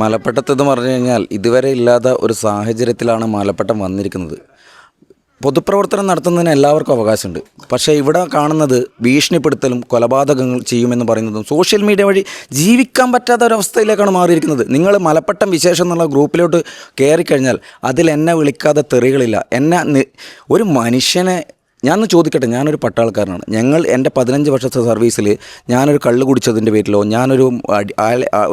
മലപ്പട്ടത്തെന്ന് പറഞ്ഞു കഴിഞ്ഞാൽ ഇതുവരെ ഇല്ലാത്ത ഒരു സാഹചര്യത്തിലാണ് മലപ്പെട്ടം വന്നിരിക്കുന്നത്. പൊതുപ്രവർത്തനം നടത്തുന്നതിന് എല്ലാവർക്കും അവകാശമുണ്ട്. പക്ഷേ ഇവിടെ കാണുന്നത് ഭീഷണിപ്പെടുത്തലും കൊലപാതകങ്ങൾ ചെയ്യുമെന്ന് പറയുന്നതും സോഷ്യൽ മീഡിയ വഴി ജീവിക്കാൻ പറ്റാത്ത ഒരവസ്ഥയിലേക്കാണ് മാറിയിരിക്കുന്നത്. നിങ്ങൾ മലപ്പട്ടം വിശേഷം എന്നുള്ള ഗ്രൂപ്പിലോട്ട് കയറിക്കഴിഞ്ഞാൽ അതിൽ എന്നെ വിളിക്കാതെ തെറികളില്ല. എന്നെ ഒരു മനുഷ്യനെ ഞാനൊന്ന് ചോദിക്കട്ടെ ഞാനൊരു പട്ടാളക്കാരനാണ്. ഞങ്ങൾ എന്റെ പതിനഞ്ച് വർഷത്തെ സർവീസിൽ ഞാനൊരു കള്ള് കുടിച്ചതിന്റെ പേരിലോ ഞാനൊരു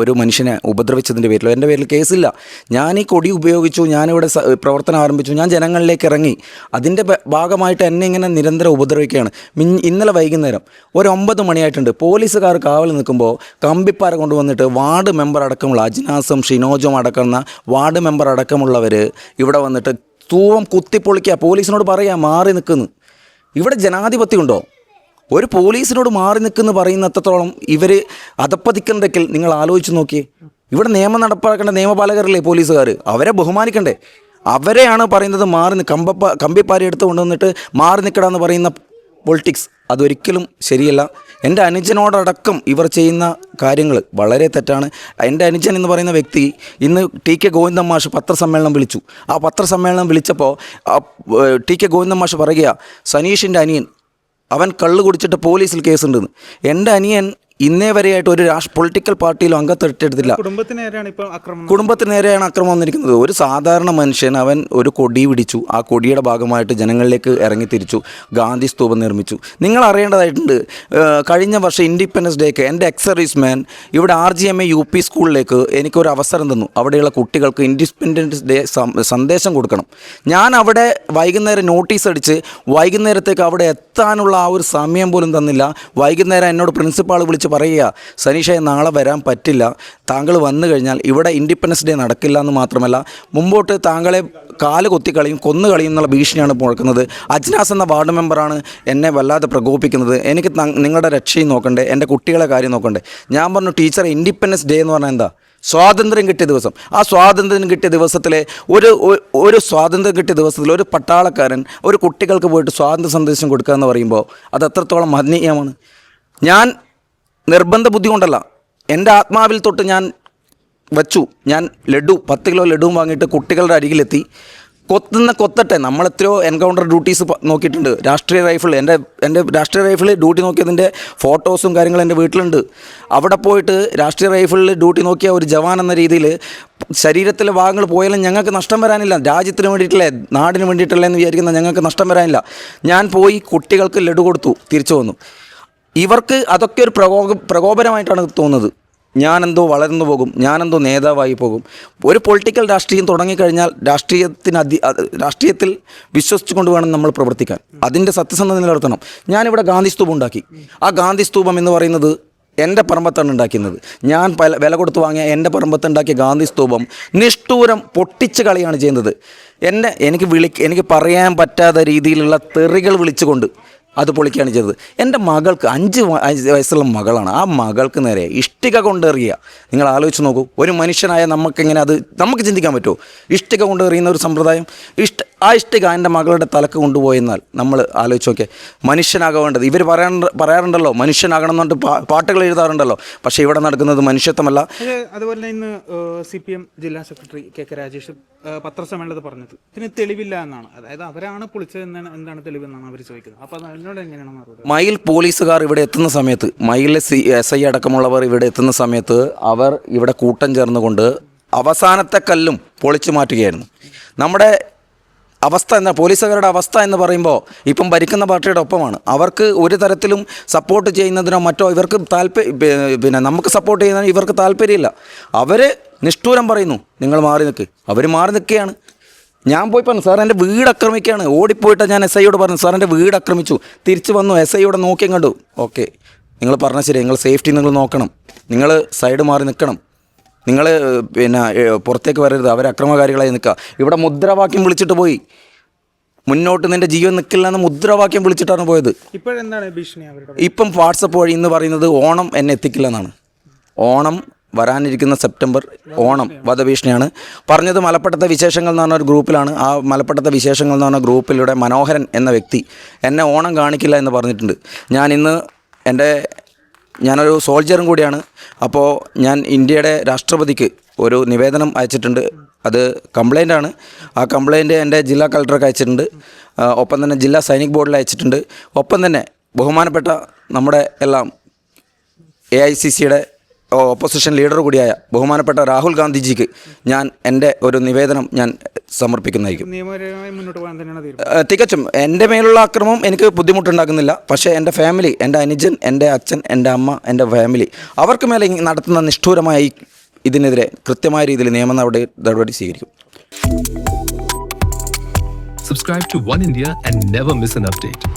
ഒരു മനുഷ്യനെ ഉപദ്രവിച്ചതിന്റെ പേരിലോ എന്റെ പേരിൽ കേസില്ല. ഞാൻ ഈ കൊടി ഉപയോഗിച്ചു ഞാനിവിടെ പ്രവർത്തനം ആരംഭിച്ചു ഞാൻ ജനങ്ങളിലേക്ക് ഇറങ്ങി. അതിന്റെ ഭാഗമായിട്ട് എന്നെ ഇങ്ങനെ നിരന്തരം ഉപദ്രവിക്കുകയാണ്. മിൻ ഇന്നലെ വൈകുന്നേരം ഒരു ഒമ്പത് മണിയായിട്ടുണ്ട്. പോലീസുകാർ കാവൽ നിൽക്കുമ്പോൾ കമ്പിപ്പാറ കൊണ്ടുവന്നിട്ട് വാർഡ് മെമ്പർ അടക്കമുള്ള അജ്നാസും ഷിനോജും അടക്കുന്ന വാർഡ് മെമ്പർ അടക്കമുള്ളവർ ഇവിടെ വന്നിട്ട് തൂവം കുത്തിപ്പൊളിക്കുക പോലീസിനോട് പറയാ മാറി നിൽക്കുന്നു. ഇവിടെ ജനാധിപത്യം ഉണ്ടോ? ഒരു പോലീസിനോട് മാറി നിൽക്കുന്നു പറയുന്നത്രത്തോളം ഇവർ അതപ്പതിക്കണ്ടെങ്കിൽ നിങ്ങൾ ആലോചിച്ച് നോക്കിയേ. ഇവിടെ നിയമം നടപ്പാക്കേണ്ട നിയമപാലകരല്ലേ പോലീസുകാർ അവരെ ബഹുമാനിക്കണ്ടേ. അവരെയാണ് പറയുന്നത് മാറി കമ്പപ്പ കമ്പിപ്പാരി എടുത്ത് കൊണ്ടുവന്നിട്ട് മാറി നിൽക്കടാന്ന് പറയുന്ന പൊളിറ്റിക്സ്. അതൊരിക്കലും ശരിയല്ല. എന്റെ അനുജനോടടക്കം ഇവർ ചെയ്യുന്ന കാര്യങ്ങൾ വളരെ തെറ്റാണ്. എന്റെ അനുജൻ എന്ന് പറയുന്ന വ്യക്തി ഇന്ന് ടി കെ ഗോവിന്ദൻ മാഷ് പത്രസമ്മേളനം വിളിച്ചു. ആ പത്രസമ്മേളനം വിളിച്ചപ്പോൾ ടി കെ ഗോവിന്ദൻ മാഷ് പറയുക സനീഷിന്റെ അനിയൻ അവൻ കള്ള് കുടിച്ചിട്ട് പോലീസിൽ കേസുണ്ടെന്ന്. എന്റെ അനിയൻ ഇന്നേ വരെയായിട്ട് ഒരു രാഷ്ട്ര പൊളിറ്റിക്കൽ പാർട്ടിയിലും അംഗത്തെടുത്തിട്ടില്ല കുടുംബത്തിന് നേരെയാണ് അക്രമം വന്നിരിക്കുന്നത്. ഒരു സാധാരണ മനുഷ്യൻ അവൻ ഒരു കൊടി പിടിച്ചു. ആ കൊടിയുടെ ഭാഗമായിട്ട് ജനങ്ങളിലേക്ക് ഇറങ്ങി തിരിച്ചു. ഗാന്ധി സ്തൂപം നിർമ്മിച്ചു. നിങ്ങൾ അറിയേണ്ടതായിട്ടുണ്ട് കഴിഞ്ഞ വർഷം ഇൻഡിപെൻഡൻസ് ഡേക്ക് എന്റെ എക്സ് സർവീസ് മാൻ ഇവിടെ R G M A U P സ്കൂളിലേക്ക് എനിക്കൊരു അവസരം തന്നു. അവിടെയുള്ള കുട്ടികൾക്ക് ഇൻഡിപെൻഡൻസ് ഡേ സന്ദേശം കൊടുക്കണം. ഞാൻ അവിടെ വൈകുന്നേരം നോട്ടീസ് അടിച്ച് വൈകുന്നേരത്തേക്ക് അവിടെ എത്താനുള്ള ആ ഒരു സമയം പോലും തന്നില്ല. വൈകുന്നേരം എന്നോട് പ്രിൻസിപ്പാൾ വിളിച്ച് പറയുക സനീഷയെ നാളെ വരാൻ പറ്റില്ല. താങ്കൾ വന്നു കഴിഞ്ഞാൽ ഇവിടെ ഇൻഡിപെൻഡൻസ് ഡേ നടക്കില്ല എന്ന് മാത്രമല്ല മുമ്പോട്ട് താങ്കളെ കാൽ കൊത്തിക്കളയും കൊന്നു കളയും എന്നുള്ള ഭീഷണിയാണ് മുഴക്കുന്നത് അജ്നാസ് എന്ന വാർഡ് മെമ്പറാണ് എന്നെ വല്ലാതെ പ്രകോപിക്കുന്നത് എനിക്ക് നിങ്ങളുടെ രക്ഷയും നോക്കണ്ടേ എന്റെ കുട്ടികളെ കാര്യം നോക്കണ്ടേ. ഞാൻ പറഞ്ഞു ടീച്ചർ ഇൻഡിപെൻഡൻസ് ഡേ എന്ന് പറഞ്ഞാൽ എന്താ? സ്വാതന്ത്ര്യം കിട്ടിയ ദിവസം. ആ സ്വാതന്ത്ര്യം കിട്ടിയ ദിവസത്തിലെ ഒരു ഒരു സ്വാതന്ത്ര്യം കിട്ടിയ ദിവസത്തിൽ ഒരു പട്ടാളക്കാരൻ ഒരു കുട്ടികൾക്ക് പോയിട്ട് സ്വാതന്ത്ര്യ സന്ദേശം കൊടുക്കുക എന്ന് പറയുമ്പോൾ അത് എത്രത്തോളം മഹനീയമാണ്. ഞാൻ നിർബന്ധ ബുദ്ധി കൊണ്ടല്ല എന്റെ ആത്മാവിൽ തൊട്ട് ഞാൻ വച്ചു. ഞാൻ ലഡു പത്ത് കിലോ ലഡുവും വാങ്ങിയിട്ട് കുട്ടികളുടെ അരികിലെത്തി. കൊത്തുന്ന കൊത്തട്ടെ. നമ്മൾ എത്രയോ എൻകൗണ്ടർ ഡ്യൂട്ടീസ് നോക്കിയിട്ടുണ്ട്. രാഷ്ട്രീയ റൈഫിൾ എന്റെ എന്റെ രാഷ്ട്രീയ റൈഫിൾ ഡ്യൂട്ടി നോക്കിയതിന്റെ ഫോട്ടോസും കാര്യങ്ങളും എന്റെ വീട്ടിലുണ്ട്. അവിടെ പോയിട്ട് രാഷ്ട്രീയ റൈഫിളിൽ ഡ്യൂട്ടി നോക്കിയ ഒരു ജവാൻ എന്ന രീതിയിൽ ശരീരത്തിലെ ഭാഗങ്ങൾ പോയാലും ഞങ്ങൾക്ക് നഷ്ടം വരാനില്ല. രാജ്യത്തിന് വേണ്ടിയിട്ടല്ലേ നാടിന് വേണ്ടിയിട്ടല്ലേ എന്ന് വിചാരിക്കുന്ന ഞങ്ങൾക്ക് നഷ്ടം വരാനില്ല. ഞാൻ പോയി കുട്ടികൾക്ക് ലഡു കൊടുത്തു. തിരിച്ചു വന്നു. ഇവർക്ക് അതൊക്കെ ഒരു പ്രകോ പ്രകോപനമായിട്ടാണ് തോന്നുന്നത്. ഞാനെന്തോ വളർന്നു പോകും ഞാനെന്തോ നേതാവായി പോകും. ഒരു പൊളിറ്റിക്കൽ രാഷ്ട്രീയം തുടങ്ങിക്കഴിഞ്ഞാൽ രാഷ്ട്രീയത്തിന് അതി രാഷ്ട്രീയത്തിൽ വിശ്വസിച്ചുകൊണ്ട് വേണം നമ്മൾ പ്രവർത്തിക്കാൻ. അതിന്റെ സത്യസന്ധത നിലനിർത്തണം. ഞാനിവിടെ ഗാന്ധി സ്തൂപം ഉണ്ടാക്കി. ആ ഗാന്ധി സ്തൂപം എന്ന് പറയുന്നത് എന്റെ പറമ്പത്താണ് ഉണ്ടാക്കുന്നത് ഞാൻ പല വില കൊടുത്ത് വാങ്ങിയ എന്റെ പറമ്പത്ത് ഉണ്ടാക്കിയ ഗാന്ധി സ്തൂപം നിഷ്ഠൂരം പൊട്ടിച്ച് കളിയാണ് ചെയ്യുന്നത്. എന്നെ എനിക്ക് വിളി എനിക്ക് പറയാൻ പറ്റാത്ത രീതിയിലുള്ള തെറികൾ വിളിച്ചുകൊണ്ട് അത് പൊളിക്കുകയാണ് ചെയ്തത്. എന്റെ മകൾക്ക് അഞ്ച് വയസ്സുള്ള മകളാണ്. ആ മകൾക്ക് നേരെ ഇഷ്ടിക കൊണ്ടെറിയുക. നിങ്ങൾ ആലോചിച്ച് നോക്കൂ. ഒരു മനുഷ്യനായ നമുക്കെങ്ങനെ അത് നമുക്ക് ചിന്തിക്കാൻ പറ്റുമോ? ഇഷ്ടിക കൊണ്ടെറിയുന്ന ഒരു സമ്പ്രദായം. ഇഷ്ട ആ ഇഷ്ടിക എന്റെ മകളുടെ തലക്ക് കൊണ്ടുപോയെന്നാൽ നമ്മൾ ആലോചിച്ച് നോക്കിയ. മനുഷ്യനാകേണ്ടത് ഇവർ പറയാൻ പറയാറുണ്ടല്ലോ. മനുഷ്യനാകണം എന്ന് പറഞ്ഞിട്ട് പാട്ടുകൾ എഴുതാറുണ്ടല്ലോ. പക്ഷേ ഇവിടെ നടക്കുന്നത് മനുഷ്യത്വമല്ല. അതുപോലെ ഇന്ന് സി പി എം ജില്ലാ സെക്രട്ടറി കെ കെ രാജേഷ് പത്രസമ്മേളനത്തിൽ പറഞ്ഞത്. ഇതിന് തെളിവില്ല എന്നാണ്. അതായത് അവരാണ് പൊളിച്ചത് എന്താണ് തെളിവെന്നാണ് അവർ ചോദിക്കുന്നത്. അപ്പോൾ മയിൽ പോലീസുകാർ ഇവിടെ എത്തുന്ന സമയത്ത് മയിലെ സി എസ് ഐ അടക്കമുള്ളവർ ഇവിടെ എത്തുന്ന സമയത്ത് അവർ ഇവിടെ കൂട്ടം ചേർന്നുകൊണ്ട് അവസാനത്തെ കല്ലും പൊളിച്ചു മാറ്റുകയായിരുന്നു. നമ്മുടെ അവസ്ഥ എന്ന പോലീസുകാരുടെ അവസ്ഥ എന്ന് പറയുമ്പോൾ ഇപ്പം ഭരിക്കുന്ന പാർട്ടിയുടെ ഒപ്പമാണ്. അവർക്ക് ഒരു തരത്തിലും സപ്പോർട്ട് ചെയ്യുന്നതിനോ മറ്റോ ഇവർക്ക് താല്പര്യം പിന്നെ നമുക്ക് സപ്പോർട്ട് ചെയ്യുന്നതിന് ഇവർക്ക് താല്പര്യമില്ല. അവർ നിഷ്ഠൂരം പറയുന്നു നിങ്ങൾ മാറി നിൽക്ക്. അവർ മാറി നിൽക്കുകയാണ്. ഞാൻ പോയി പറഞ്ഞു സാർ എന്റെ വീട് ആക്രമിക്കുകയാണ് ഓടിപ്പോയിട്ട് ഞാൻ എസ് ഐയോട് പറഞ്ഞു സാർ എന്റെ വീട് ആക്രമിച്ചു തിരിച്ചു വന്നു എസ് ഐയോടെ നോക്കിയും കണ്ടു ഓക്കെ നിങ്ങൾ പറഞ്ഞ ശരി നിങ്ങൾ സേഫ്റ്റി നിങ്ങൾ നോക്കണം. നിങ്ങൾ സൈഡ് മാറി നിൽക്കണം. നിങ്ങൾ പിന്നെ പുറത്തേക്ക് വരരുത്. അവർ അക്രമകാരികളായി നിൽക്കുക. ഇവിടെ മുദ്രാവാക്യം വിളിച്ചിട്ട് പോയി. മുന്നോട്ട് നിന്റെ ജീവൻ നിൽക്കില്ല എന്ന് മുദ്രാവാക്യം വിളിച്ചിട്ടാണ് പോയത്. ഇപ്പോഴെന്താണ് ഭീഷണി ഇപ്പം വാട്സപ്പ് വഴി എന്ന് പറയുന്നത് ഓണം എന്നെ എത്തിക്കില്ല എന്നാണ്. ഓണം വരാനിരിക്കുന്ന സെപ്റ്റംബർ ഓണം വധഭീഷണിയാണ്. പറഞ്ഞത് മലപ്പട്ടത്തെ വിശേഷങ്ങൾ എന്ന് പറഞ്ഞ ഒരു ഗ്രൂപ്പിലാണ്. ആ മലപ്പട്ടത്തെ വിശേഷങ്ങൾ എന്ന് പറഞ്ഞ ഗ്രൂപ്പിലൂടെ മനോഹരൻ എന്ന വ്യക്തി എന്നെ ഓണം കാണിക്കില്ല എന്ന് പറഞ്ഞിട്ടുണ്ട്. ഞാൻ ഇന്ന് എന്റെ ഞാനൊരു സോൾജറും കൂടിയാണ്. അപ്പോൾ ഞാൻ ഇന്ത്യയുടെ രാഷ്ട്രപതിക്ക് ഒരു നിവേദനം അയച്ചിട്ടുണ്ട്. അത് കംപ്ലൈന്റ് ആണ്. ആ കംപ്ലൈന്റ് എന്റെ ജില്ലാ കളക്ടർക്ക് അയച്ചിട്ടുണ്ട്. ഒപ്പം തന്നെ ജില്ലാ സൈനിക് ബോർഡിൽ അയച്ചിട്ടുണ്ട്. ഒപ്പം തന്നെ ബഹുമാനപ്പെട്ട നമ്മുടെ എല്ലാം എ ഐ സി സിയുടെ ഓപ്പോസിഷൻ ലീഡർ കൂടിയായ ബഹുമാനപ്പെട്ട രാഹുൽ ഗാന്ധിജിക്ക് ഞാൻ എന്റെ ഒരു നിവേദനം ഞാൻ സമർപ്പിക്കുന്നതായിരിക്കും. നിയമപരമായി മുന്നോട്ട് പോകാൻ തന്നെയാണ് തീരുമാനം. തികച്ചും എന്റെ മേലുള്ള അക്രമം എനിക്ക് ബുദ്ധിമുട്ടുണ്ടാക്കുന്നില്ല. പക്ഷേ എന്റെ ഫാമിലി എന്റെ അനുജൻ എന്റെ അച്ഛൻ എന്റെ അമ്മ എന്റെ ഫാമിലി അവർക്ക് മേലെ നടത്തുന്ന നിഷ്ഠൂരമായ ഇതിനെതിരെ കൃത്യമായ രീതിയിൽ നിയമ നടപടി നടപടി സ്വീകരിക്കും. Subscribe to One India and never miss an update.